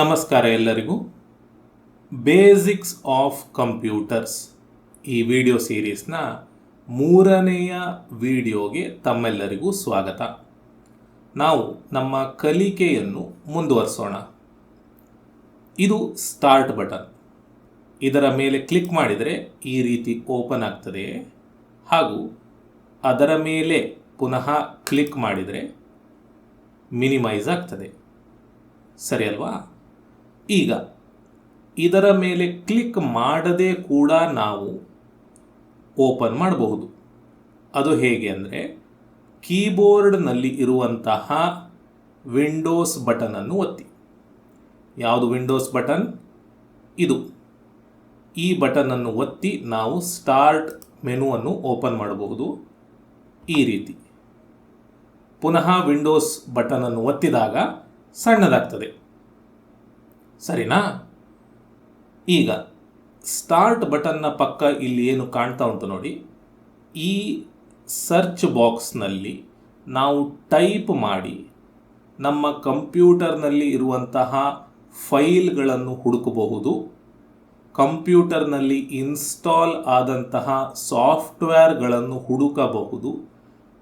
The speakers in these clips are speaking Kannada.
ನಮಸ್ಕಾರ ಎಲ್ಲರಿಗೂ. ಬೇಸಿಕ್ಸ್ ಆಫ್ ಕಂಪ್ಯೂಟರ್ಸ್ ಈ ವಿಡಿಯೋ ಸೀರೀಸ್ನ ಮೂರನೆಯ ವಿಡಿಯೋಗೆ ತಮ್ಮೆಲ್ಲರಿಗೂ ಸ್ವಾಗತ. ನಾವು ನಮ್ಮ ಕಲಿಕೆಯನ್ನು ಮುಂದುವರಿಸೋಣ. ಇದು ಸ್ಟಾರ್ಟ್ ಬಟನ್ ಇದರ ಮೇಲೆ ಕ್ಲಿಕ್ ಮಾಡಿದರೆ ಈ ರೀತಿ ಓಪನ್ ಆಗ್ತದೆ. ಹಾಗೂ ಅದರ ಮೇಲೆ ಪುನಃ ಕ್ಲಿಕ್ ಮಾಡಿದರೆ ಮಿನಿಮೈಸ್ ಆಗ್ತದೆ. ಸರಿ ಅಲ್ವಾ ಈಗ ಇದರ ಮೇಲೆ ಕ್ಲಿಕ್ ಮಾಡದೆ ಕೂಡ ನಾವು ಓಪನ್ ಮಾಡಬಹುದು. ಅದು ಹೇಗೆ ಅಂದರೆ ಕೀಬೋರ್ಡ್ನಲ್ಲಿ ಇರುವಂತಹ ವಿಂಡೋಸ್ ಬಟನನ್ನು ಒತ್ತಿ. ಯಾವುದು ವಿಂಡೋಸ್ ಬಟನ್? ಇದು. ಈ ಬಟನನ್ನು ಒತ್ತಿ ನಾವು ಸ್ಟಾರ್ಟ್ ಮೆನುವನ್ನು ಓಪನ್ ಮಾಡಬಹುದು. ಈ ರೀತಿ. ಪುನಃ ವಿಂಡೋಸ್ ಬಟನನ್ನು ಒತ್ತಿದಾಗ ಸಣ್ಣದಾಗ್ತದೆ. ಸರಿನಾ? ಈಗ ಸ್ಟಾರ್ಟ್ ಬಟನ್ನ ಪಕ್ಕ ಇಲ್ಲಿ ಏನು ಕಾಣ್ತಾ ಉಂಟು ನೋಡಿ. ಈ ಸರ್ಚ್ ಬಾಕ್ಸ್ನಲ್ಲಿ ನಾವು ಟೈಪ್ ಮಾಡಿ, ನಮ್ಮ ಕಂಪ್ಯೂಟರ್ನಲ್ಲಿ ಇರುವಂತಹ ಫೈಲ್ಗಳನ್ನು ಹುಡುಕಬಹುದು. ಕಂಪ್ಯೂಟರ್ನಲ್ಲಿ ಇನ್ಸ್ಟಾಲ್ ಆದಂತಹ ಸಾಫ್ಟ್ವೇರ್ಗಳನ್ನು ಹುಡುಕಬಹುದು.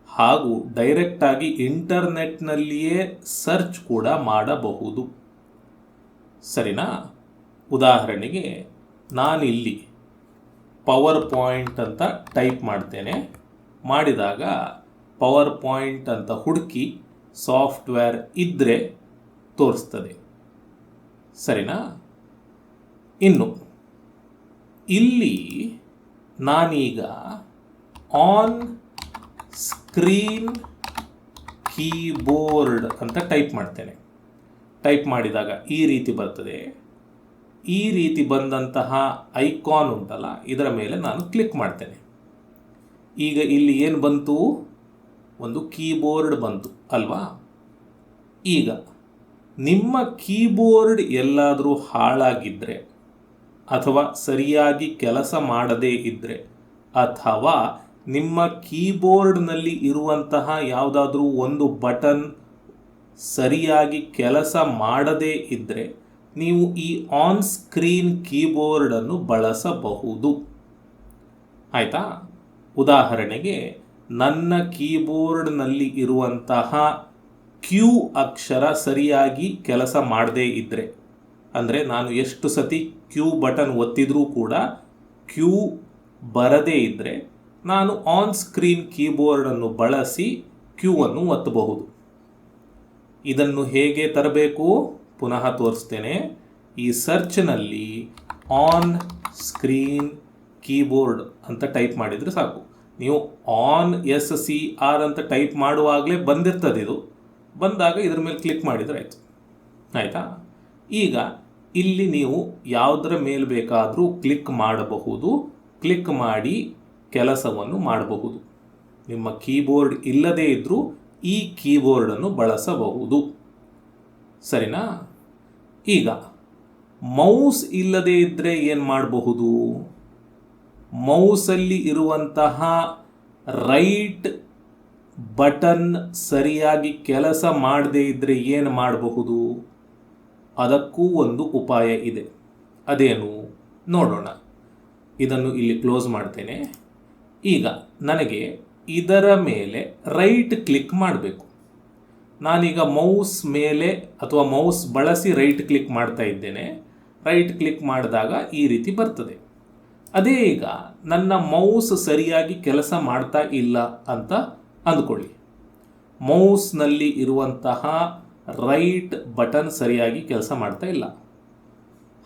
ಹಾಗೂ ಡೈರೆಕ್ಟಾಗಿ ಇಂಟರ್ನೆಟ್ನಲ್ಲಿಯೇ ಸರ್ಚ್ ಕೂಡ ಮಾಡಬಹುದು. ಸರಿನಾ? ಉದಾಹರಣೆಗೆ, ನಾನಿಲ್ಲಿ ಪವರ್ ಪಾಯಿಂಟ್ ಅಂತ ಟೈಪ್ ಮಾಡ್ತೇನೆ. ಮಾಡಿದಾಗ ಪವರ್ ಪಾಯಿಂಟ್ ಅಂತ ಹುಡುಕಿ ಸಾಫ್ಟ್ವೇರ್ ಇದ್ದರೆ ತೋರಿಸ್ತದೆ. ಸರಿನಾ? ಇನ್ನು, ಇಲ್ಲಿ ನಾನೀಗ ಆನ್ ಸ್ಕ್ರೀನ್ ಕೀಬೋರ್ಡ್ ಅಂತ ಟೈಪ್ ಮಾಡ್ತೇನೆ. ಟೈಪ್ ಮಾಡಿದಾಗ ಈ ರೀತಿ ಬರ್ತದೆ. ಈ ರೀತಿ ಬಂದಂತಹ ಐಕಾನ್ ಉಂಟಲ್ಲ, ಇದರ ಮೇಲೆ ನಾನು ಕ್ಲಿಕ್ ಮಾಡ್ತೇನೆ. ಈಗ ಇಲ್ಲಿ ಏನು ಬಂತು? ಒಂದು ಕೀಬೋರ್ಡ್ ಬಂತು ಅಲ್ವಾ? ಈಗ ನಿಮ್ಮ ಕೀಬೋರ್ಡ್ ಎಲ್ಲಾದರೂ ಹಾಳಾಗಿದ್ದರೆ ಅಥವಾ ಸರಿಯಾಗಿ ಕೆಲಸ ಮಾಡದೇ ಇದ್ದರೆ ಅಥವಾ ನಿಮ್ಮ ಕೀಬೋರ್ಡ್ನಲ್ಲಿ ಇರುವಂತಹ ಯಾವುದಾದ್ರೂ ಒಂದು ಬಟನ್ ಸರಿಯಾಗಿ ಕೆಲಸ ಮಾಡದೇ ಇದ್ದರೆ ನೀವು ಈ ಆನ್ ಸ್ಕ್ರೀನ್ ಕೀಬೋರ್ಡನ್ನು ಬಳಸಬಹುದು. ಆಯಿತಾ? ಉದಾಹರಣೆಗೆ, ನನ್ನ ಕೀಬೋರ್ಡ್ನಲ್ಲಿ ಇರುವಂತಹ ಕ್ಯೂ ಅಕ್ಷರ ಸರಿಯಾಗಿ ಕೆಲಸ ಮಾಡದೇ ಇದ್ದರೆ ಅಂದರೆ ನಾನು ಎಷ್ಟು ಸತಿ ಕ್ಯೂ ಬಟನ್ ಒತ್ತಿದ್ರೂ ಕೂಡ ಕ್ಯೂ ಬರದೇ ಇದ್ದರೆ ನಾನು ಆನ್ ಸ್ಕ್ರೀನ್ ಕೀಬೋರ್ಡನ್ನು ಬಳಸಿ ಕ್ಯೂ ಅನ್ನು ಒತ್ತಬಹುದು. ಇದನ್ನು ಹೇಗೆ ತರಬೇಕು? ಪುನಃ ತೋರಿಸ್ತೇನೆ. ಈ ಸರ್ಚ್ನಲ್ಲಿ ಆನ್ ಸ್ಕ್ರೀನ್ ಕೀಬೋರ್ಡ್ ಅಂತ ಟೈಪ್ ಮಾಡಿದರೆ ಸಾಕು. ನೀವು ಆನ್ ಎಸ್ ಸಿ ಆರ್ ಅಂತ ಟೈಪ್ ಮಾಡುವಾಗಲೇ ಬಂದಿರ್ತದೆ ಇದು. ಬಂದಾಗ ಇದ್ರ ಮೇಲೆ ಕ್ಲಿಕ್ ಮಾಡಿದರೆ ಆಯಿತು. ಆಯಿತಾ? ಈಗ ಇಲ್ಲಿ ನೀವು ಯಾವುದರ ಮೇಲೆ ಬೇಕಾದರೂ ಕ್ಲಿಕ್ ಮಾಡಬಹುದು. ಕ್ಲಿಕ್ ಮಾಡಿ ಕೆಲಸವನ್ನು ಮಾಡಬಹುದು. ನಿಮ್ಮ ಕೀಬೋರ್ಡ್ ಇಲ್ಲದೇ ಇದ್ದರೂ ಈ ಕೀಬೋರ್ಡನ್ನು ಬಳಸಬಹುದು. ಸರಿನಾ? ಈಗ, ಮೌಸ್ ಇಲ್ಲದೇ ಇದ್ದರೆ ಏನು ಮಾಡಬಹುದು? ಮೌಸಲ್ಲಿ ಇರುವಂತಹ ರೈಟ್ ಬಟನ್ ಸರಿಯಾಗಿ ಕೆಲಸ ಮಾಡದೇ ಇದ್ದರೆ ಏನು ಮಾಡಬಹುದು? ಅದಕ್ಕೂ ಒಂದು ಉಪಾಯ ಇದೆ. ಅದೇನು? ನೋಡೋಣ. ಇದನ್ನು ಇಲ್ಲಿ ಕ್ಲೋಸ್ ಮಾಡ್ತೇನೆ. ಈಗ, ನನಗೆ ಇದರ ಮೇಲೆ ರೈಟ್ ಕ್ಲಿಕ್ ಮಾಡಬೇಕು. ನಾನೀಗ ಮೌಸ್ ಮೇಲೆ ಅಥವಾ ಮೌಸ್ ಬಳಸಿ ರೈಟ್ ಕ್ಲಿಕ್ ಮಾಡ್ತಾ ಇದ್ದೇನೆ. ರೈಟ್ ಕ್ಲಿಕ್ ಮಾಡಿದಾಗ ಈ ರೀತಿ ಬರ್ತದೆ. ಅದೇ ಈಗ ನನ್ನ ಮೌಸ್ ಸರಿಯಾಗಿ ಕೆಲಸ ಮಾಡ್ತಾ ಇಲ್ಲ ಅಂತ ಅಂದ್ಕೊಳ್ಳಿ. ಮೌಸ್ನಲ್ಲಿ ಇರುವಂತಹ ರೈಟ್ ಬಟನ್ ಸರಿಯಾಗಿ ಕೆಲಸ ಮಾಡ್ತಾ ಇಲ್ಲ.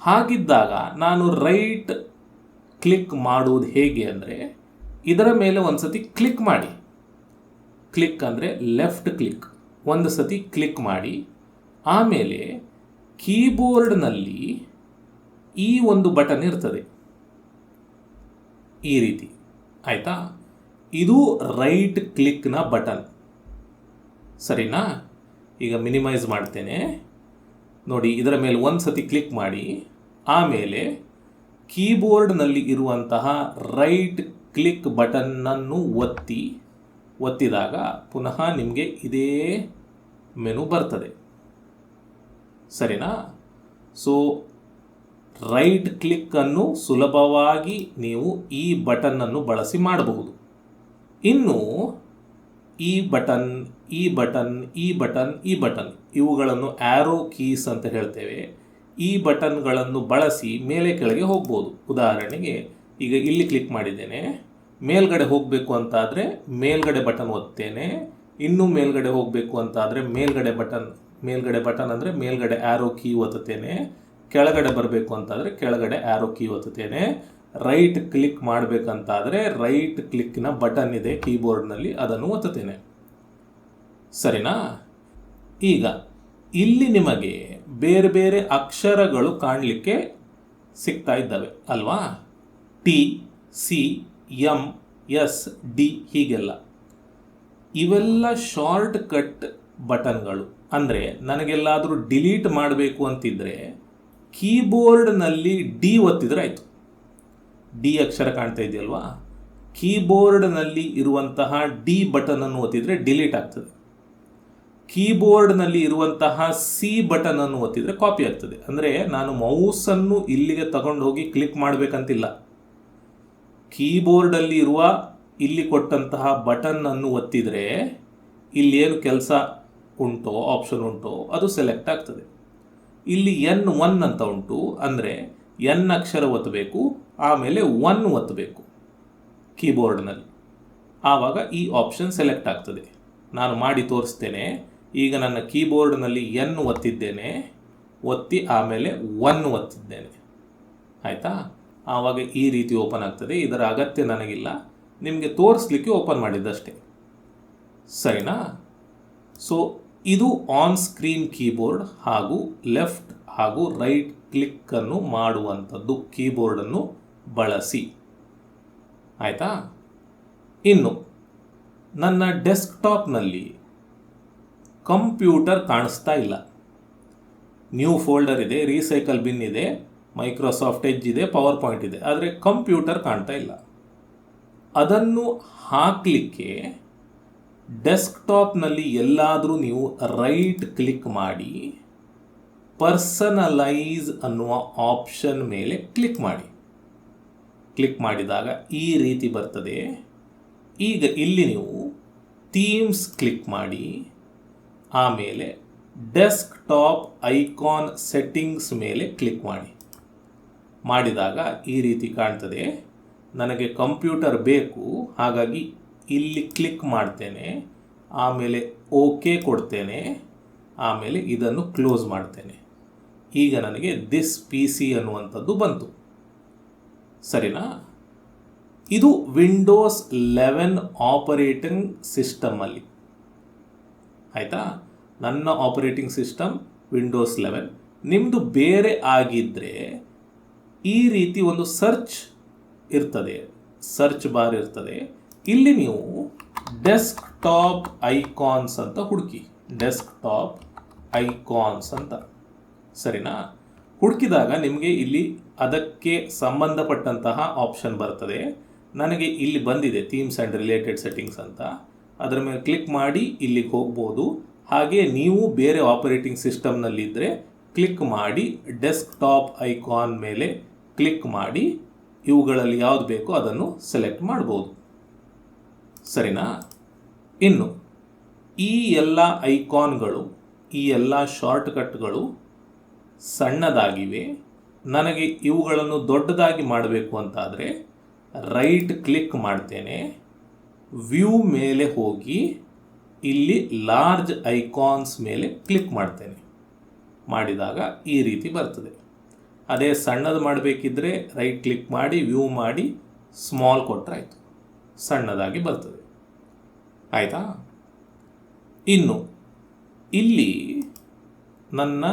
ಹಾಗಿದ್ದಾಗ ನಾನು ರೈಟ್ ಕ್ಲಿಕ್ ಮಾಡುವುದು ಹೇಗೆ ಅಂದರೆ ಇದರ ಮೇಲೆ ಒಂದು ಸತಿ ಕ್ಲಿಕ್ ಮಾಡಿ. ಕ್ಲಿಕ್ ಅಂದರೆ ಲೆಫ್ಟ್ ಕ್ಲಿಕ್ ಒಂದು ಸತಿ ಕ್ಲಿಕ್ ಮಾಡಿ. ಆಮೇಲೆ ಕೀಬೋರ್ಡ್ನಲ್ಲಿ ಈ ಒಂದು ಬಟನ್ ಇರ್ತದೆ. ಈ ರೀತಿ. ಆಯಿತಾ? ಇದು ರೈಟ್ ಕ್ಲಿಕ್ನ ಬಟನ್ ಸರಿನಾ? ಈಗ ಮಿನಿಮೈಸ್ ಮಾಡ್ತೇನೆ. ನೋಡಿ, ಇದರ ಮೇಲೆ ಒಂದು ಸತಿ ಕ್ಲಿಕ್ ಮಾಡಿ. ಆಮೇಲೆ ಕೀಬೋರ್ಡ್ನಲ್ಲಿ ಇರುವಂತಹ ರೈಟ್ ಕ್ಲಿಕ್ ಬಟನ್ನನ್ನು ಒತ್ತಿ, ಒತ್ತಿದಾಗ ಪುನಃ ನಿಮಗೆ ಇದೇ ಮೆನು ಬರ್ತದೆ. ಸರಿನಾ? ಸೊ ರೈಟ್ ಕ್ಲಿಕ್ಕನ್ನು ಸುಲಭವಾಗಿ ನೀವು ಈ ಬಟನ್ನನ್ನು ಬಳಸಿ ಮಾಡಬಹುದು. ಇನ್ನು ಈ ಬಟನ್ ಈ ಬಟನ್ ಈ ಬಟನ್ ಈ ಬಟನ್ ಇವುಗಳನ್ನು ಆ್ಯರೋ ಕೀಸ್ ಅಂತ ಹೇಳ್ತೇವೆ. ಈ ಬಟನ್ಗಳನ್ನು ಬಳಸಿ ಮೇಲೆ ಕೆಳಗೆ ಹೋಗ್ಬೋದು. ಉದಾಹರಣೆಗೆ ಈಗ ಇಲ್ಲಿ ಕ್ಲಿಕ್ ಮಾಡಿದ್ದೇನೆ. ಮೇಲ್ಗಡೆ ಹೋಗಬೇಕು ಅಂತಾದರೆ ಮೇಲ್ಗಡೆ ಬಟನ್ ಒತ್ತೇನೆ. ಇನ್ನೂ ಮೇಲ್ಗಡೆ ಹೋಗಬೇಕು ಅಂತಾದರೆ ಮೇಲ್ಗಡೆ ಬಟನ್ ಮೇಲ್ಗಡೆ ಬಟನ್ ಅಂದರೆ ಮೇಲ್ಗಡೆ ಆ್ಯರೋ ಕೀ ಒತ್ತುತ್ತೇನೆ. ಕೆಳಗಡೆ ಬರಬೇಕು ಅಂತಾದರೆ ಕೆಳಗಡೆ ಆ್ಯರೋ ಕೀ ಒತ್ತುತ್ತೇನೆ. ರೈಟ್ ಕ್ಲಿಕ್ ಮಾಡಬೇಕಂತಾದರೆ ರೈಟ್ ಕ್ಲಿಕ್ಕಿನ ಬಟನ್ ಇದೆ ಕೀಬೋರ್ಡ್ನಲ್ಲಿ ಅದನ್ನು ಒತ್ತುತ್ತೇನೆ. ಸರಿನಾ? ಈಗ ಇಲ್ಲಿ ನಿಮಗೆ ಬೇರೆ ಬೇರೆ ಅಕ್ಷರಗಳು ಕಾಣಲಿಕ್ಕೆ ಸಿಗ್ತಾ ಇದ್ದಾವೆ, ಅಲ್ವಾ? T C M S D ಹೀಗೆಲ್ಲ. ಇವೆಲ್ಲ ಶಾರ್ಟ್ ಕಟ್ ಬಟನ್ಗಳು. ಅಂದರೆ ನನಗೆಲ್ಲಾದರೂ ಡಿಲೀಟ್ ಮಾಡಬೇಕು ಅಂತಿದ್ರೆ ಕೀಬೋರ್ಡ್ನಲ್ಲಿ ಡಿ ಒತ್ತಿದ್ರೆ ಆಯಿತು. ಡಿ ಅಕ್ಷರ ಕಾಣ್ತಾ ಇದೆಯಲ್ವಾ? ಕೀಬೋರ್ಡ್ನಲ್ಲಿ ಇರುವಂತಹ ಡಿ ಬಟನನ್ನು ಒತ್ತಿದರೆ ಡಿಲೀಟ್ ಆಗ್ತದೆ. ಕೀಬೋರ್ಡ್ನಲ್ಲಿ ಇರುವಂತಹ ಸಿ ಬಟನ್ ಅನ್ನು ಒತ್ತಿದರೆ ಕಾಪಿ ಆಗ್ತದೆ. ಅಂದರೆ ನಾನು ಮೌಸನ್ನು ಇಲ್ಲಿಗೆ ತಗೊಂಡು ಹೋಗಿ ಕ್ಲಿಕ್ ಮಾಡಬೇಕಂತಿಲ್ಲ. ಕೀಬೋರ್ಡಲ್ಲಿ ಇರುವ ಇಲ್ಲಿ ಕೊಟ್ಟಂತಹ ಬಟನ್ನನ್ನು ಒತ್ತಿದರೆ ಇಲ್ಲಿ ಏನು ಕೆಲಸ ಉಂಟೋ ಆಪ್ಷನ್ ಉಂಟೋ, ಅದು ಸೆಲೆಕ್ಟ್ ಆಗ್ತದೆ. ಇಲ್ಲಿ ಎನ್ ಒನ್ ಅಂತ ಉಂಟು, ಅಂದರೆ ಎನ್ ಅಕ್ಷರ ಒತ್ತಬೇಕು ಆಮೇಲೆ ಒನ್ ಒತ್ತಬೇಕು ಕೀಬೋರ್ಡ್ನಲ್ಲಿ. ಆವಾಗ ಈ ಆಪ್ಷನ್ ಸೆಲೆಕ್ಟ್ ಆಗ್ತದೆ. ನಾನು ಮಾಡಿ ತೋರಿಸ್ತೇನೆ. ಈಗ ನನ್ನ ಕೀಬೋರ್ಡ್ನಲ್ಲಿ ಎನ್ ಒತ್ತಿದ್ದೇನೆ, ಒತ್ತಿ ಆಮೇಲೆ ಒನ್ ಒತ್ತಿದ್ದೇನೆ. ಆಯಿತಾ? ಆವಾಗ ಈ ರೀತಿ ಓಪನ್ ಆಗ್ತದೆ. ಇದರ ಅಗತ್ಯ ನನಗಿಲ್ಲ. ನಿಮಗೆ ತೋರಿಸ್ಲಿಕ್ಕೆ ಓಪನ್ ಮಾಡಿದ್ದಷ್ಟೇ. ಸರಿನಾ? ಸೊ ಇದು ಆನ್ ಸ್ಕ್ರೀನ್ ಕೀಬೋರ್ಡ್ ಹಾಗೂ ಲೆಫ್ಟ್ ಹಾಗೂ ರೈಟ್ ಕ್ಲಿಕ್ಕನ್ನು ಮಾಡುವಂಥದ್ದು ಕೀಬೋರ್ಡನ್ನು ಬಳಸಿ. ಆಯಿತಾ? ಇನ್ನು, ನನ್ನ ಡೆಸ್ಕ್ಟಾಪ್ನಲ್ಲಿ ಕಂಪ್ಯೂಟರ್ ಕಾಣಿಸ್ತಾ ಇಲ್ಲ. ನ್ಯೂ ಫೋಲ್ಡರ್ ಇದೆ ರೀಸೈಕಲ್ ಬಿನ್ ಇದೆ. ಮೈಕ್ರೋಸಾಫ್ಟ್ ಎಜ್ ಇದೆ ಪವರ್ ಪಾಯಿಂಟ್ ಇದೆ. ಆದರೆ ಕಂಪ್ಯೂಟರ್ ಕಾಣ್ತಾ ಇಲ್ಲ. ಅದನ್ನು ಹಾಕಲಿಕ್ಕೆ ಡೆಸ್ಕ್ಟಾಪ್ನಲ್ಲಿ ಎಲ್ಲಾದರೂ ನೀವು ರೈಟ್ ಕ್ಲಿಕ್ ಮಾಡಿ ಪರ್ಸನಲೈಸ್ ಅನ್ನುವ ಆಪ್ಷನ್ ಮೇಲೆ ಕ್ಲಿಕ್ ಮಾಡಿ. ಕ್ಲಿಕ್ ಮಾಡಿದಾಗ ಈ ರೀತಿ ಬರ್ತದೆ. ಈಗ ಇಲ್ಲಿ ನೀವು ಥೀಮ್ಸ್ ಕ್ಲಿಕ್ ಮಾಡಿ, ಆಮೇಲೆ ಡೆಸ್ಕ್ಟಾಪ್ ಐಕಾನ್ ಸೆಟ್ಟಿಂಗ್ಸ್ ಮೇಲೆ ಕ್ಲಿಕ್ ಮಾಡಿ. ಮಾಡಿದಾಗ ಈ ರೀತಿ ಕಾಣ್ತದೆ. ನನಗೆ ಕಂಪ್ಯೂಟರ್ ಬೇಕು, ಹಾಗಾಗಿ ಇಲ್ಲಿ ಕ್ಲಿಕ್ ಮಾಡ್ತೇನೆ. ಆಮೇಲೆ ಓಕೆ ಕೊಡ್ತೇನೆ. ಆಮೇಲೆ ಇದನ್ನು ಕ್ಲೋಸ್ ಮಾಡ್ತೇನೆ. ಈಗ ನನಗೆ ದಿಸ್ ಪಿ ಸಿ ಅನ್ನುವಂಥದ್ದು ಬಂತು. ಸರಿನಾ? ಇದು ವಿಂಡೋಸ್ ಲೆವೆನ್ ಆಪರೇಟಿಂಗ್ ಸಿಸ್ಟಮಲ್ಲಿ ಆಯಿತಾ? ನನ್ನ ಆಪರೇಟಿಂಗ್ ಸಿಸ್ಟಮ್ ವಿಂಡೋಸ್ ಲೆವೆನ್ ನಿಮ್ಮದು ಬೇರೆ ಆಗಿದ್ದರೆ ಈ ರೀತಿ ಒಂದು ಸರ್ಚ್ ಇರ್ತದೆ. ಸರ್ಚ್ ಬಾರ್ ಇರ್ತದೆ. ಇಲ್ಲಿ ನೀವು ಡೆಸ್ಕ್ ಟಾಪ್ ಐಕಾನ್ಸ್ ಅಂತ ಹುಡುಕಿ. ಡೆಸ್ಕ್ ಟಾಪ್ ಐಕಾನ್ಸ್ ಅಂತ. ಸರಿನಾ? ಹುಡುಕಿದಾಗ ನಿಮಗೆ ಇಲ್ಲಿ ಅದಕ್ಕೆ ಸಂಬಂಧಪಟ್ಟಂತಹ ಆಪ್ಷನ್ ಬರ್ತದೆ. ನನಗೆ ಇಲ್ಲಿ ಬಂದಿದೆ ಥೀಮ್ಸ್ ಆ್ಯಂಡ್ ರಿಲೇಟೆಡ್ ಸೆಟ್ಟಿಂಗ್ಸ್ ಅಂತ. ಅದರ ಮೇಲೆ ಕ್ಲಿಕ್ ಮಾಡಿ ಇಲ್ಲಿಗೆ ಹೋಗ್ಬೋದು. ಹಾಗೆ ನೀವು ಬೇರೆ ಆಪರೇಟಿಂಗ್ ಸಿಸ್ಟಮ್ನಲ್ಲಿದ್ದರೆ ಕ್ಲಿಕ್ ಮಾಡಿ ಡೆಸ್ಕ್ ಟಾಪ್ ಐಕಾನ್ ಮೇಲೆ ಕ್ಲಿಕ್ ಮಾಡಿ ಇವುಗಳಲ್ಲಿ ಯಾವುದು ಬೇಕೋ ಅದನ್ನು ಸೆಲೆಕ್ಟ್ ಮಾಡ್ಬೋದು. ಸರಿನಾ? ಇನ್ನು, ಈ ಎಲ್ಲ ಐಕಾನ್ಗಳು, ಈ ಎಲ್ಲ ಶಾರ್ಟ್ಕಟ್ಗಳು ಸಣ್ಣದಾಗಿವೆ. ನನಗೆ ಇವುಗಳನ್ನು ದೊಡ್ಡದಾಗಿ ಮಾಡಬೇಕು ಅಂತಾದರೆ ರೈಟ್ ಕ್ಲಿಕ್ ಮಾಡ್ತೇನೆ. ವ್ಯೂ ಮೇಲೆ ಹೋಗಿ ಇಲ್ಲಿ ಲಾರ್ಜ್ ಐಕಾನ್ಸ್ ಮೇಲೆ ಕ್ಲಿಕ್ ಮಾಡ್ತೇನೆ. ಮಾಡಿದಾಗ ಈ ರೀತಿ ಬರ್ತದೆ. ಅದೇ ಸಣ್ಣದು ಮಾಡಬೇಕಿದ್ರೆ ರೈಟ್ ಕ್ಲಿಕ್ ಮಾಡಿ ವ್ಯೂ ಮಾಡಿ ಸ್ಮಾಲ್ ಕೊಟ್ಟರೆ ಆಯಿತು ಸಣ್ಣದಾಗಿ ಬರ್ತದೆ. ಆಯಿತಾ? ಇನ್ನು, ಇಲ್ಲಿ ನನ್ನ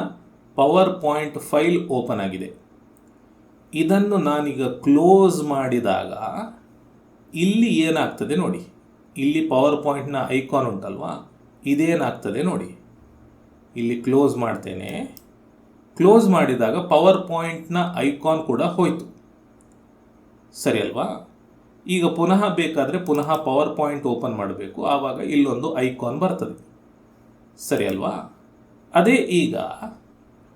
ಪವರ್ ಪಾಯಿಂಟ್ ಫೈಲ್ ಓಪನ್ ಆಗಿದೆ. ಇದನ್ನು ನಾನೀಗ ಕ್ಲೋಸ್ ಮಾಡಿದಾಗ ಇಲ್ಲಿ ಏನಾಗ್ತದೆ ನೋಡಿ. ಇಲ್ಲಿ ಪವರ್ ಪಾಯಿಂಟ್ನ ಐಕಾನ್ ಉಂಟಲ್ವಾ? ಇದೇನಾಗ್ತದೆ ನೋಡಿ. ಇಲ್ಲಿ ಕ್ಲೋಸ್ ಮಾಡ್ತೇನೆ. ಕ್ಲೋಸ್ ಮಾಡಿದಾಗ ಪವರ್ ಪಾಯಿಂಟ್ನ ಐಕಾನ್ ಕೂಡ ಹೋಯಿತು. ಸರಿ ಅಲ್ವಾ? ಈಗ ಪುನಃ ಬೇಕಾದರೆ ಪುನಃ ಪವರ್ ಪಾಯಿಂಟ್ ಓಪನ್ ಮಾಡಬೇಕು. ಆವಾಗ ಇಲ್ಲೊಂದು ಐಕಾನ್ ಬರ್ತದೆ. ಸರಿ ಅಲ್ವಾ? ಅದೇ ಈಗ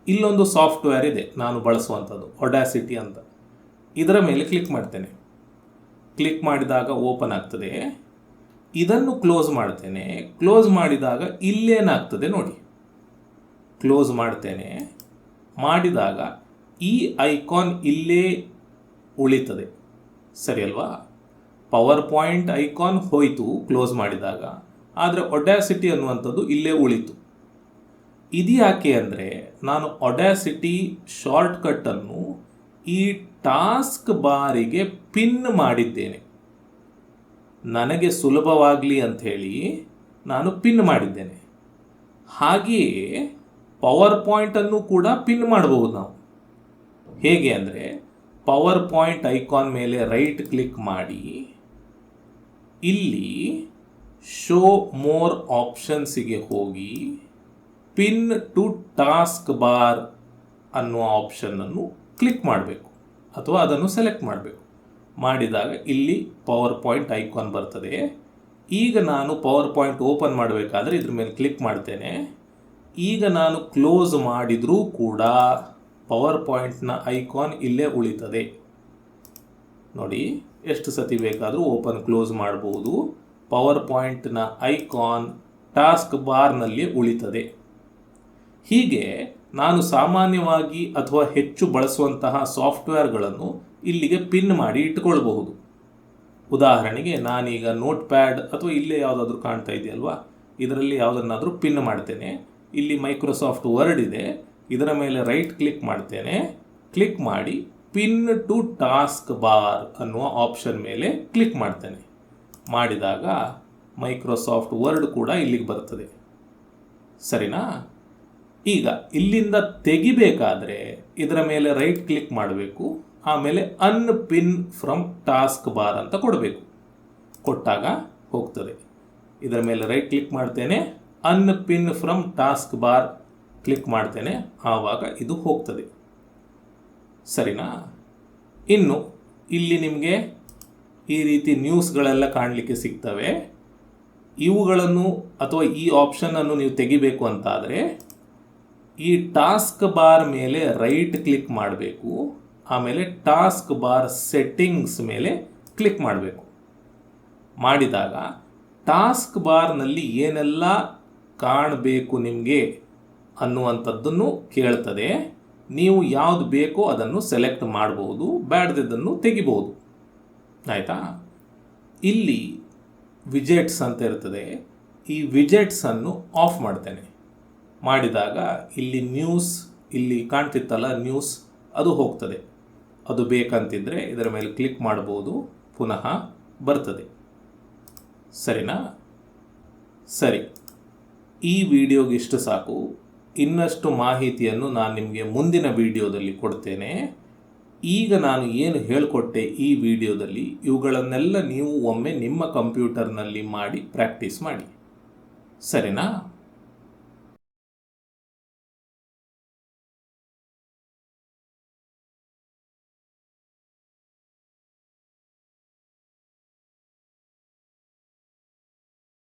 ಇಲ್ಲೊಂದು ಸಾಫ್ಟ್ವೇರ್ ಇದೆ. ನಾನು ಬಳಸುವಂಥದ್ದು ಒಡಾಸಿಟಿ ಅಂತ. ಇದರ ಮೇಲೆ ಕ್ಲಿಕ್ ಮಾಡ್ತೇನೆ. ಕ್ಲಿಕ್ ಮಾಡಿದಾಗ ಓಪನ್ ಆಗ್ತದೆ. ಇದನ್ನು ಕ್ಲೋಸ್ ಮಾಡ್ತೇನೆ. ಕ್ಲೋಸ್ ಮಾಡಿದಾಗ ಇಲ್ಲೇನಾಗ್ತದೆ ನೋಡಿ. ಕ್ಲೋಸ್ ಮಾಡ್ತೇನೆ. ಮಾಡಿದಾಗ ಈ ಐಕಾನ್ ಇಲ್ಲೇ ಉಳಿತದೆ. ಸರಿ ಅಲ್ವಾ? ಪವರ್ ಪಾಯಿಂಟ್ ಐಕಾನ್ ಹೋಯಿತು ಕ್ಲೋಸ್ ಮಾಡಿದಾಗ, ಆದರೆ ಒಡ್ಯಾಸಿಟಿ ಅನ್ನುವಂಥದ್ದು ಇಲ್ಲೇ ಉಳಿತು. ಇದು ಯಾಕೆ ಅಂದರೆ ನಾನು ಒಡ್ಯಾಸಿಟಿ ಶಾರ್ಟ್ಕಟ್ಟನ್ನು ಈ ಟಾಸ್ಕ್ ಬಾರಿಗೆ ಪಿನ್ ಮಾಡಿದ್ದೇನೆ. ನನಗೆ ಸುಲಭವಾಗಲಿ ಅಂಥೇಳಿ ನಾನು ಪಿನ್ ಮಾಡಿದ್ದೇನೆ. ಹಾಗೆಯೇ ಪವರ್ ಪಾಯಿಂಟನ್ನು ಕೂಡ ಪಿನ್ ಮಾಡಬಹುದು ನಾವು. ಹೇಗೆ ಅಂದರೆ ಪವರ್ ಪಾಯಿಂಟ್ ಐಕಾನ್ ಮೇಲೆ ರೈಟ್ ಕ್ಲಿಕ್ ಮಾಡಿ, ಇಲ್ಲಿ ಶೋ ಮೋರ್ ಆಪ್ಷನ್ಸಿಗೆ ಹೋಗಿ ಪಿನ್ ಟು ಟಾಸ್ಕ್ ಬಾರ್ ಅನ್ನುವ ಆಪ್ಷನ್ನನ್ನು ಕ್ಲಿಕ್ ಮಾಡಬೇಕು ಅಥವಾ ಅದನ್ನು ಸೆಲೆಕ್ಟ್ ಮಾಡಬೇಕು. ಮಾಡಿದಾಗ ಇಲ್ಲಿ ಪವರ್ ಪಾಯಿಂಟ್ ಐಕಾನ್ ಬರ್ತದೆ. ಈಗ ನಾನು ಪವರ್ ಪಾಯಿಂಟ್ ಓಪನ್ ಮಾಡಬೇಕಾದ್ರೆ ಇದ್ರ ಮೇಲೆ ಕ್ಲಿಕ್ ಮಾಡ್ತೇನೆ. ಈಗ ನಾನು ಕ್ಲೋಸ್ ಮಾಡಿದರೂ ಕೂಡ ಪವರ್ ಪಾಯಿಂಟ್ನ ಐಕಾನ್ ಇಲ್ಲೇ ಉಳಿತದೆ. ನೋಡಿ, ಎಷ್ಟು ಸತಿ ಬೇಕಾದರೂ ಓಪನ್ ಕ್ಲೋಸ್ ಮಾಡಬಹುದು ಪವರ್ ಪಾಯಿಂಟ್ನ ಐಕಾನ್ ಟಾಸ್ಕ್ ಬಾರ್ನಲ್ಲಿ ಉಳಿತದೆ. ಹೀಗೆ ನಾನು ಸಾಮಾನ್ಯವಾಗಿ ಅಥವಾ ಹೆಚ್ಚು ಬಳಸುವಂತಹ ಸಾಫ್ಟ್ವೇರ್ಗಳನ್ನು ಇಲ್ಲಿಗೆ ಪಿನ್ ಮಾಡಿ ಇಟ್ಕೊಳ್ಬಹುದು ಉದಾಹರಣೆಗೆ, ನಾನೀಗ ನೋಟ್ ಪ್ಯಾಡ್ ಅಥವಾ ಇಲ್ಲೇ ಯಾವುದಾದ್ರೂ ಕಾಣ್ತಾ ಇದೆಯಲ್ವಾ? ಇದರಲ್ಲಿ ಯಾವುದನ್ನಾದರೂ ಪಿನ್ ಮಾಡ್ತೇನೆ. ಇಲ್ಲಿ ಮೈಕ್ರೋಸಾಫ್ಟ್ ವರ್ಡ್ ಇದೆ. ಇದರ ಮೇಲೆ ರೈಟ್ ಕ್ಲಿಕ್ ಮಾಡ್ತೇನೆ. ಕ್ಲಿಕ್ ಮಾಡಿ ಪಿನ್ ಟು ಟಾಸ್ಕ್ ಬಾರ್ ಅನ್ನುವ ಆಪ್ಷನ್ ಮೇಲೆ ಕ್ಲಿಕ್ ಮಾಡ್ತೇನೆ. ಮಾಡಿದಾಗ ಮೈಕ್ರೋಸಾಫ್ಟ್ ವರ್ಡ್ ಕೂಡ ಇಲ್ಲಿಗೆ ಬರ್ತದೆ. ಸರಿನಾ? ಈಗ ಇಲ್ಲಿಂದ ತೆಗಿಬೇಕಾದರೆ ಇದರ ಮೇಲೆ ರೈಟ್ ಕ್ಲಿಕ್ ಮಾಡಬೇಕು. ಆಮೇಲೆ unpin from taskbar ಅಂತ ಕೊಡಬೇಕು. ಕೊಟ್ಟಾಗ ಹೋಗ್ತದೆ. ಇದರ ಮೇಲೆ ರೈಟ್ ಕ್ಲಿಕ್ ಮಾಡ್ತೇನೆ. Unpin from taskbar click ಮಾಡ್ತೇನೆ. ಆವಾಗ ಇದು ಹೋಗ್ತದೆ. ಸರಿನಾ? ಇನ್ನು ಇಲ್ಲಿ ನಿಮಗೆ ಈ ರೀತಿ ನ್ಯೂಸ್ಗಳೆಲ್ಲ ಕಾಣಲಿಕ್ಕೆ ಸಿಗ್ತವೆ. ಇವುಗಳನ್ನು ಅಥವಾ ಈ ಆಪ್ಷನನ್ನು ನೀವು ತೆಗಿಬೇಕು ಅಂತಾದರೆ, ಈ ಟಾಸ್ಕ್ ಬಾರ್ ಮೇಲೆ ರೈಟ್ ಕ್ಲಿಕ್ ಮಾಡಬೇಕು. ಆಮೇಲೆ ಟಾಸ್ಕ್ ಬಾರ್ ಸೆಟ್ಟಿಂಗ್ಸ್ ಮೇಲೆ ಕ್ಲಿಕ್ ಮಾಡಬೇಕು. ಮಾಡಿದಾಗ ಟಾಸ್ಕ್ ಬಾರ್ನಲ್ಲಿ ಏನೆಲ್ಲ ಕಾಣಬೇಕು ನಿಮಗೆ ಅನ್ನುವಂಥದ್ದನ್ನು ಕೇಳ್ತದೆ. ನೀವು ಯಾವುದು ಬೇಕೋ ಅದನ್ನು ಸೆಲೆಕ್ಟ್ ಮಾಡ್ಬೋದು, ಬ್ಯಾಡ್ದಿದ್ದನ್ನು ತೆಗಿಬೋದು. ಆಯಿತಾ? ಇಲ್ಲಿ ವಿಜೆಟ್ಸ್ ಅಂತ ಇರ್ತದೆ. ಈ ವಿಜೆಟ್ಸನ್ನು ಆಫ್ ಮಾಡ್ತೇನೆ. ಮಾಡಿದಾಗ ಇಲ್ಲಿ ನ್ಯೂಸ್ ಇಲ್ಲಿ ಕಾಣ್ತಿತ್ತಲ್ಲ ನ್ಯೂಸ್ ಅದು ಹೋಗ್ತದೆ. ಅದು ಬೇಕಂತಿದ್ದರೆ ಇದರ ಮೇಲೆ ಕ್ಲಿಕ್ ಮಾಡ್ಬೋದು, ಪುನಃ ಬರ್ತದೆ. ಸರಿನಾ? ಸರಿ. ಈ ವಿಡಿಯೋಗೆ ಇಷ್ಟು ಸಾಕು. ಇನ್ನಷ್ಟು ಮಾಹಿತಿಯನ್ನು ನಾನು ನಿಮಗೆ ಮುಂದಿನ ವಿಡಿಯೋದಲ್ಲಿ ಕೊಡ್ತೇನೆ. ಈಗ ನಾನು ಏನು ಹೇಳಿಕೊಟ್ಟೆ ಈ ವಿಡಿಯೋದಲ್ಲಿ, ಇವುಗಳನ್ನೆಲ್ಲ ನೀವು ಒಮ್ಮೆ ನಿಮ್ಮ ಕಂಪ್ಯೂಟರ್ನಲ್ಲಿ ಮಾಡಿ ಪ್ರಾಕ್ಟೀಸ್ ಮಾಡಿ. ಸರಿನಾ?